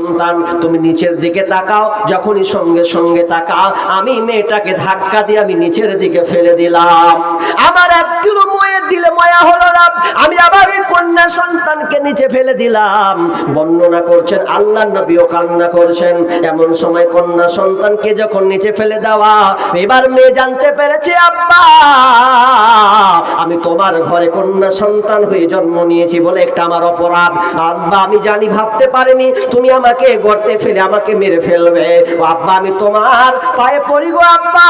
সন্তান তুমি নিচের দিকে তাকাও, যখনই সঙ্গে সঙ্গে তাকাও, আমি মেয়েটাকে ধাক্কা দিয়ে আমি নিচের দিকে ফেলে দিলাম। আমার একটু দিলে ময়া হলো না আমি আবার ওই কন্যা সন্তানকে নিচে ফেলে দিলাম। বর্ণনা করছেন আল্লাহ নবীও কান্না করছেন। এমন সময় কন্যা সন্তানকে যখন নিচে ফেলে দেওয়া, এবার মেয়ে জানতে পেরেছে, আব্বা, আমি তোমার ঘরে কন্যা সন্তান হয়ে জন্ম নিয়েছি বলে একটা আমার অপরাধ। আব্বা, আমি জানি, ভাবতে পারিনি, তুমি আমাকে গর্তে ফেলে আমাকে মেরে ফেলবে। আব্বা, আমি তোমার পায়ে পড়ি গো, আব্বা।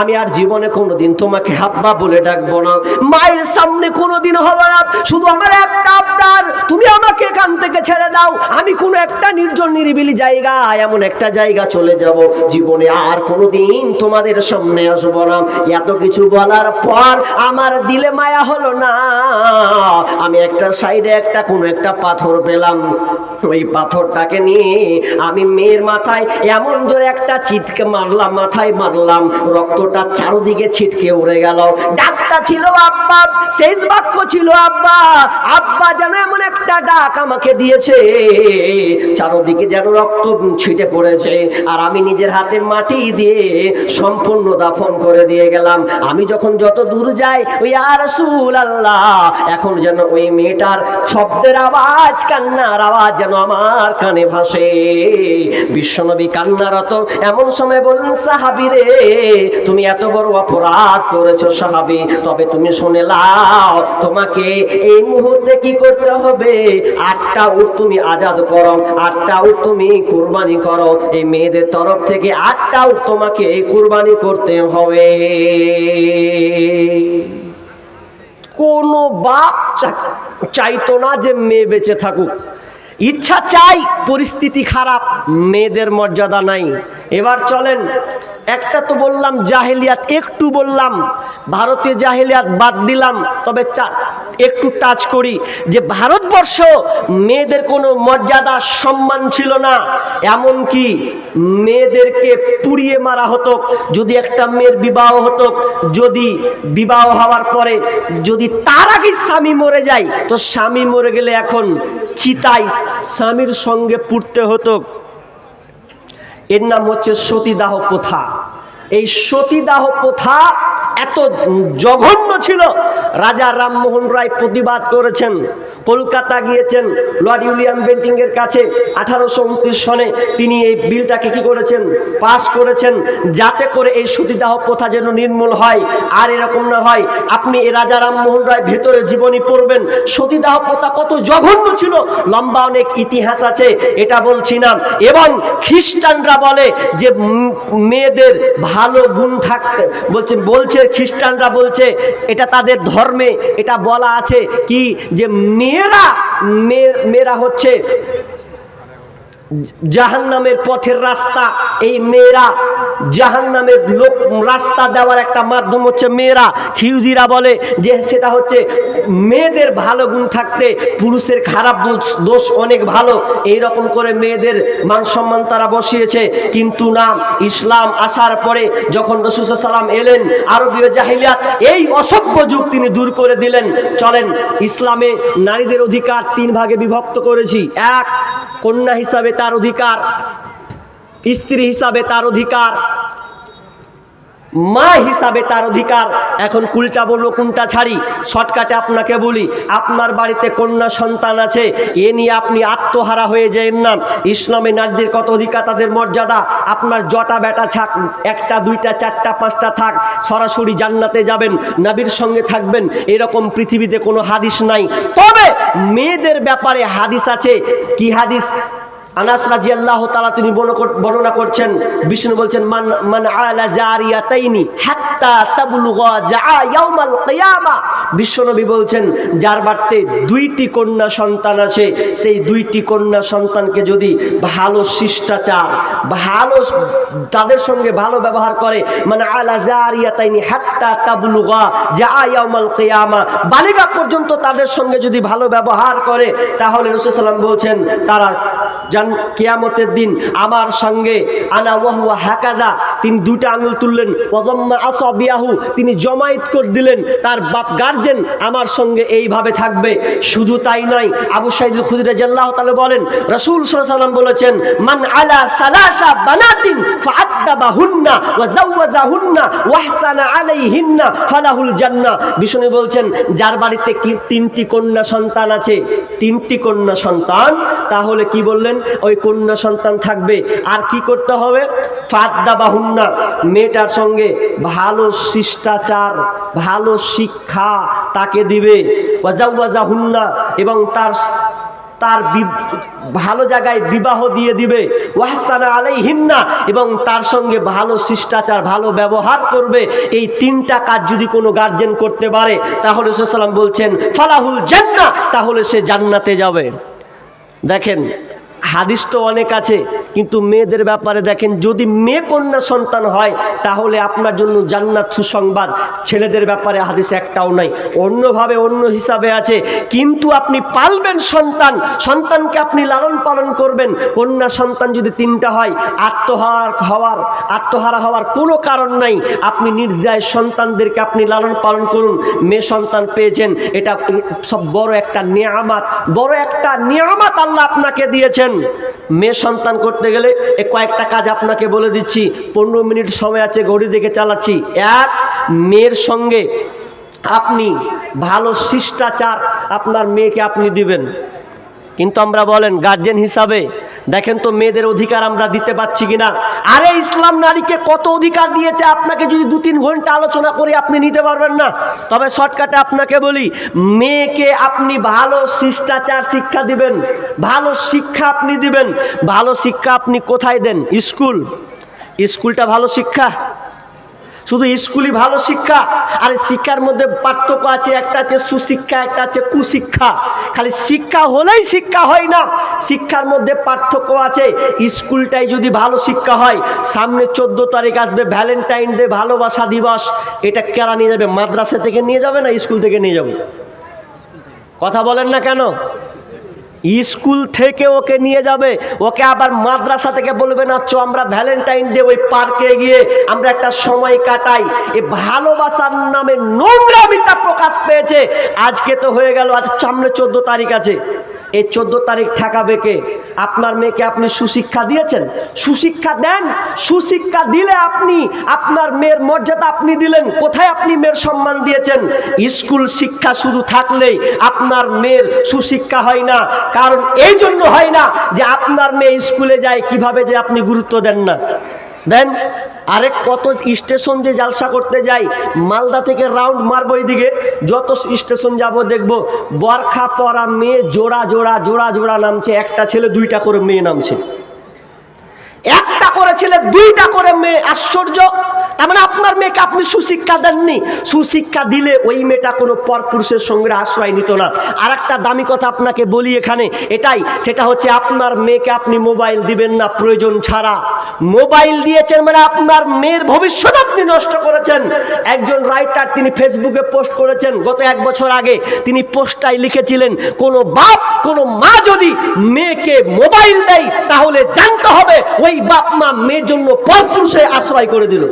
আমি আর জীবনে কোনোদিন তোমাকে আব্বা বলে ডাকবো না। মায়ের সামনে কোনোদিন হবে না। শুধু আমার একটা আবদার, তুমি আমাকে এখান থেকে ছেড়ে দাও। আমি কোনো একটা নির্জন নিরিবিলি জায়গা এমন একটা জায়গা চলে যাব। জীবনে আর কোনোদিন তোমাদের সামনে আসব না। এত কিছু বলার পর আমার দিলে মায়া হলো না। আমি একটা সাইডে একটা, কোনো একটা পাথর পেলাম। ওই পাথরটাকে নিয়ে আমি মেয়ের মাথায় এমন জোরে একটা চিটকে মারলাম, মাথায় মারলাম, রক্তটা চারদিকে ছিটকে উড়ে গেল। ডাকটা ছিল, আব্বা, শেষ বাক্য ছিল, আব্বা আব্বা যেন এমন একটা ডাক আমাকে দিয়েছে, চারদিকে যেন রক্ত ছিটে পড়েছে, আর আমি নিজের হাতে মাটি দিয়ে সম্পূর্ণ দাফন করে দিয়ে গেলাম। আমি যখন যত দূর যাই, ওই আর আল্লাহ এখন যেন ওই মেয়েটার শব্দের আওয়াজ, কান্নার আওয়াজ যেন আমার কানে ভাসে। বিশ্বনবী কান্নারত এমন সময় বললেন, সাহাবি রে, তুমি এত বড় অপরাধ করেছ সাহাবি, তবে তুমি শুনে লাও তোমাকে এই মুহূর্তে কি করতে হবে? আটটা উট তুমি আজাদ করো, আটটা উট তুমি কুরবানি করো, এই মেয়েদের তরফ থেকে আটটা উট তোমাকে কুরবানি করতে হবে। কোনো বাপ চাইতো না যে মেয়ে বেঁচে থাকুক। ইচ্ছা চাই পরিস্থিতি খারাপ মেয়েদের মর্যাদা নাই। এবার চলেন একটা তো বললাম জাহেলিয়াত, একটু বললাম। ভারতীয় জাহেলিয়াত বাদ দিলাম, তবে একটু টাচ করি। যে ভারতবর্ষ মেয়েদের কোনো মর্যাদা, সম্মান ছিল না। এমন কি মেয়েদেরকে পুড়িয়ে মারা হতো, যদি একটা মেয়ের বিবাহ হতো, যদি বিবাহ হওয়ার পরে যদি তার আগে স্বামী মরে যায়, তো স্বামী মরে গেলে এখন চিতাই স্বামীর সঙ্গে পুড়তে হতো। এর নাম হচ্ছে সতীদাহ প্রথা। এই সতীদাহ প্রথা এত জঘন্য ছিল। রাজা রামমোহন রায় প্রতিবাদ করেছেন। কলকাতা গিয়েছেন লর্ড উইলিয়াম বেন্টিং এর কাছে। আঠারোশো উনত্রিশ সনে তিনি এই বিলটাকে কি করেছেন? পাস করেছেন। যাতে করে এই সতীদাহ প্রথা যেন নির্মূল হয়। আর এরকম না হয়, আপনি এই রাজা রামমোহন রায় ভেতরে জীবনী পড়বেন। সতীদাহ প্রথা কত জঘন্য ছিল। লম্বা অনেক ইতিহাস আছে, এটা বলছি না। এবং খ্রিস্টানরা বলে যে মেয়েদের ভালো গুণ থাকতে বলছে বলছে খ্রিস্টানরা বলছে এটা তাদের ধর্মে এটা বলা আছে কি যে মেয়েরা মেয়ে- মেয়েরা হচ্ছে জাহান নামের পথের রাস্তা, এই মেয়েরা জাহান নামের লোক, রাস্তা দেওয়ার একটা মাধ্যম হচ্ছে মেয়েরা। খিউজিরা বলে যে সেটা হচ্ছে মেয়েদের ভালো গুণ থাকতে পুরুষের খারাপ দোষ- অনেক ভালো। এই রকম করে মেয়েদের মান সম্মান তারা বসিয়েছে। কিন্তু না, ইসলাম আসার পরে যখন রসুল সাল্লাম এলেন, আরবীয় জাহিলিয়াত, এই অসভ্য যুগ তিনি দূর করে দিলেন। চলেন, ইসলামে নারীদের অধিকার তিন ভাগে বিভক্ত করেছি। এক, কন্যা হিসাবে তার অধিকার। স্ত্রী হিসাবে তার অধিকার। মা হিসাবে তার অধিকার। এখন কুলটা বলব কোনটা ছাড়ি? শর্টকাটে আপনাকে বলি, আপনার বাড়িতে কন্যা সন্তান আছে, এ নিয়ে আপনি আত্মহারা হয়ে যাবেন না। ইসলামে নারীদের কত অধিকার, তাদের মর্যাদা? আপনার জটা বেটা থাক, একটা, দুইটা, চারটা, পাঁচটা থাক, সরাসরি জান্নাতে যাবেন, নাবির সঙ্গে থাকবেন। এরকম পৃথিবীতে কোনো হাদিস নাই। তবে মেয়েদের ব্যাপারে হাদিস আছে। কি হাদিস? আনাস রাজি আল্লাহ তালা তিনি বর্ণ বর্ণনা করছেন, বিষ্ণু বলছেন, মান মান আলা জারিয়াতাইনি হাত্তা তাবলুগা জা ইয়াউমাল কিয়ামা। বিশ্বনবী বলছেন, যার বাড়িতে দুইটি কন্যা সন্তান আছে, সেই দুইটি কন্যা সন্তানকে যদি ভালো শিষ্টাচার, ভালো তাদের সঙ্গে ভালো ব্যবহার করে মানে আলা জারিয়াতাইনি হাত্তা তাবলুগা জা ইয়াউমাল কিয়ামা, বালিকা পর্যন্ত তাদের সঙ্গে যদি ভালো ব্যবহার করে, তাহলে রসুল সাল্লাম বলছেন, তারা কিয়ামতের দিন আমার সঙ্গে আনা ওয়াহুয়া হাকাদা, তিনি দুটা আঙুল তুললেন আসবিয়াহু, তিনি জমায়েত করে দিলেন, তার বাপ গার্জেন আমার সঙ্গে এইভাবে থাকবে, শুধু তাই নয়, আবু সাইদুল খুদিরা জাল্লাহ তাআলা বলেন, রাসূল ওয়াসাল্লাম বলেছেন, মান আলা সালাসা বানাতিন ফাআদ্দাবাহুন্না ওয়া জাওয়াজাহুন্না ওয়া আহসানা আলাইহিন্না ফালাহুল জান্নাহ। বিষ্ণু বলছেন, যার বাড়িতে তিনটি কন্যা সন্তান আছে, তিনটি কন্যা সন্তান, তাহলে কি বললেন? ওই কন্যা সন্তান থাকবে। আর কি করতে হবে? ফাদ্দাবাহুন্না, মেয়েটার সঙ্গে ভালো শিষ্টাচার, ভালো শিক্ষা তাকে দিবে। ওয়াজাউয়াজাহুন্না এবং তার তার ভালো জায়গায় বিবাহ দিয়ে দিবে। ওয়াহসানা আলাইহিন্না, এবং তার সঙ্গে ভালো শিষ্টাচার, ভালো ব্যবহার করবে। এই তিনটা কাজ যদি কোনো গার্জেন করতে পারে, তাহলে সাল্লাম বলছেন, ফালাহুল জান্না তাহলে সে জান্নাতে যাবে। দেখেন হাদিস তো অনেক আছে। কিন্তু মেয়েদের ব্যাপারে দেখেন, যদি মেয়ে কন্যা সন্তান হয়, তাহলে আপনার জন্য জান্নাত সুসংবাদ। ছেলেদের ব্যাপারে হাদিস একটাও নাই। অন্যভাবে অন্য হিসাবে আছে, কিন্তু আপনি পালবেন সন্তান, সন্তানকে আপনি লালন পালন করবেন। কন্যা সন্তান যদি তিনটা হয়, আত্মহারা হওয়ার আত্মহারা হওয়ার কোনো কারণ নাই। আপনি নির্দয় সন্তানদেরকে আপনি লালন পালন করুন। মেয়ে সন্তান পেয়েছেন, এটা সব বড় একটা নিয়ামাত। বড় একটা নিয়ামাত আল্লাহ আপনাকে দিয়েছেন। মেয়ে সন্তান করতে গেলে এ কয়েকটা কাজ আপনাকে বলে দিচ্ছি। পনেরো মিনিট সময় আছে, ঘড়ি দেখে চালাচ্ছি। এক, মেয়ের সঙ্গে আপনি ভালো শিষ্টাচার আপনার মেয়েকে আপনি দিবেন। কিন্তু আমরা বলেন গার্জেন হিসাবে দেখেন তো মেয়েদের অধিকার আমরা দিতে পারছি কিনা? আরে ইসলাম নারীকে কত অধিকার দিয়েছে? আপনাকে যদি দু তিন ঘণ্টা আলোচনা করে আপনি নিতে পারবেন না। তবে শর্টকাটে আপনাকে বলি, মেয়েকে আপনি ভালো শিষ্টাচার শিক্ষা দিবেন। ভালো শিক্ষা আপনি দিবেন। ভালো শিক্ষা আপনি কোথায় দেন? স্কুল। স্কুলটা ভালো শিক্ষা? শুধু স্কুলই ভালো শিক্ষা, আর শিক্ষার মধ্যে পার্থক্য আছে, একটা আছে সুশিক্ষা, একটা আছে কুশিক্ষা। খালি শিক্ষা হলেই শিক্ষা হয় না, শিক্ষার মধ্যে পার্থক্য আছে। স্কুলটাই যদি ভালো শিক্ষা হয়, সামনে চোদ্দ তারিখ আসবে ভ্যালেন্টাইন ডে, ভালোবাসা দিবস। এটা কেরা নিয়ে যাবে? মাদ্রাসা থেকে নিয়ে যাবে না স্কুল থেকে নিয়ে যাবে? কথা বলেন না কেন? স্কুল থেকে ওকে নিয়ে যাবে। ওকে আবার মাদ্রাসা থেকে বলবে, না, চ, আমরা ভ্যালেন্টাইন ডে ওই পার্কে গিয়ে আমরা একটা সময় কাটাই। এই ভালোবাসার নামে নোংরামিতা প্রকাশ পেয়েছে। আজকে তো হয়ে গেল, আজ সামনে চোদ্দ তারিখ আছে। এই চোদ্দ তারিখ ঠেকাবে কে? আপনার মেয়েকে আপনি সুশিক্ষা দিয়েছেন? সুশিক্ষা দেন। সুশিক্ষা দিলে আপনি, আপনার মেয়ের মর্যাদা আপনি দিলেন। কোথায় আপনি মেয়ের সম্মান দিয়েছেন? স্কুল শিক্ষা শুধু থাকলেই আপনার মেয়ের সুশিক্ষা হয় না। কারণ এই জন্য হয় না যে আপনার মেয়ে স্কুলে যায়, কীভাবে যে আপনি গুরুত্ব দেন না। দেন আরে কত স্টেশন যে জালসা করতে যাই, মালদা থেকে রাউন্ড মারবো দিকে যত স্টেশন যাব দেখব, বরখা পরা মেয়ে জোড়া জোড়া জোড়া জোড়া নামছে, একটা ছেলে দুইটা করে মেয়ে নামছে। একটা করে ছেলে দুইটা করে মেয়ে, আশ্চর্য। তার মানে আপনার মেয়েকে আপনি সুশিক্ষা দেননি। সুশিক্ষা দিলে ওই মেয়েটা কোনো পরপুরুষের সঙ্গে আশ্রয় নিত না। আর একটা দামি কথা আপনাকে বলি এখানে, এটাই, সেটা হচ্ছে আপনার মেয়েকে আপনি মোবাইল দিবেন না, প্রয়োজন ছাড়া। মোবাইল দিয়েছেন মানে আপনার মেয়ের ভবিষ্যৎ আপনি নষ্ট করেছেন। একজন রাইটার তিনি ফেসবুকে পোস্ট করেছেন, গত এক বছর আগে। তিনি পোস্টটাই লিখেছিলেন, কোনো বাপ, কোনো মা যদি মেয়েকে মোবাইল দেয়, তাহলে জানতে হবে ওই বাপ মা মেয়ের জন্য পরপুরুষে আশ্রয় করে দিল।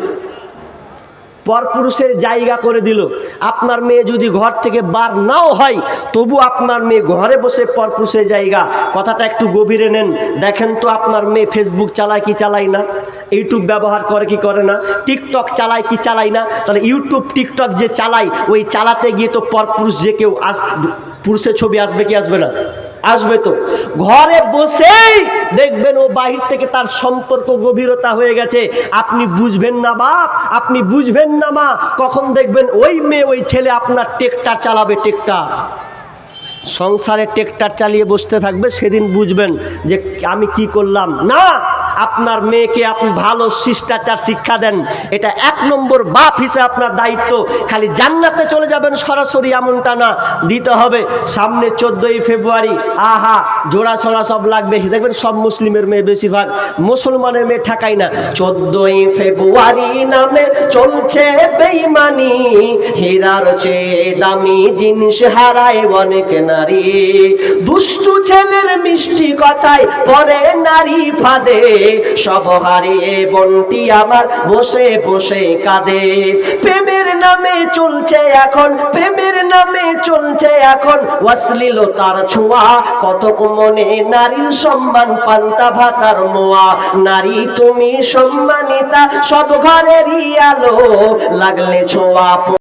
পরপুরুষের জায়গা করে দিল। আপনার মেয়ে যদি ঘর থেকে বার নাও হয়, তবু আপনার মেয়ে ঘরে বসে পরপুরুষের জায়গা। কথাটা একটু গভীরে নেন। দেখেন তো আপনার মেয়ে ফেসবুক চালায় কি চালায় না? ইউটিউব ব্যবহার করে কি করে না? টিকটক চালায় কি চালায় না? তাহলে ইউটিউব টিকটক যে চালায়, ওই চালাতে গিয়ে তো পরপুরুষ যে কেউ আস পুরুষের ছবি আসবে কি আসবে না? আসবে তো। ঘরে বসেই দেখবেন ও বাহির থেকে তার সম্পর্ক গভীরতা হয়ে গেছে। আপনি বুঝবেন না বাপ, আপনি বুঝবেন না মা। কখন দেখবেন ওই মেয়ে, ওই ছেলে আপনার টেকটার চালাবে টেকটার সংসারে টেকটার চালিয়ে বসতে থাকবে, সেদিন বুঝবেন যে আমি কি করলাম। না আপনার মেয়েকে আপনি ভালো শিষ্টাচার শিক্ষা দেন, এটা এক নম্বর বাপ হিসেবে আপনার দায়িত্ব। খালি জান্নাতে চলে যাবেন সরাসরি এমনটা না, দিতে হবে। সামনে চোদ্দোই ফেব্রুয়ারি, আহা, জোড়া ছড়া সব লাগবে। দেখবেন সব মুসলিমের মেয়ে বেশিরভাগ, মুসলমানের মেয়ে ঠাকাই না। চোদ্দোই ফেব্রুয়ারি নামে চলছে বেইমানি হীরার চেয়ে দামি জিনিস হারায় অনেক নারী। দুষ্টু ছেলের মিষ্টি কথায় পরে নারী ফাঁদে। সব বন্টি আমার বসে বসে কাঁদে। প্রেমের নামে চলছে এখন, প্রেমের নামে চলছে এখন। অশ্লীলতার ছোঁয়া কতক মনে নারীর সম্মান, পান্তা ভাতার মোয়া। নারী তুমি সম্মানিতা, সব ঘরেরই আলো, লাগলে ছোঁয়া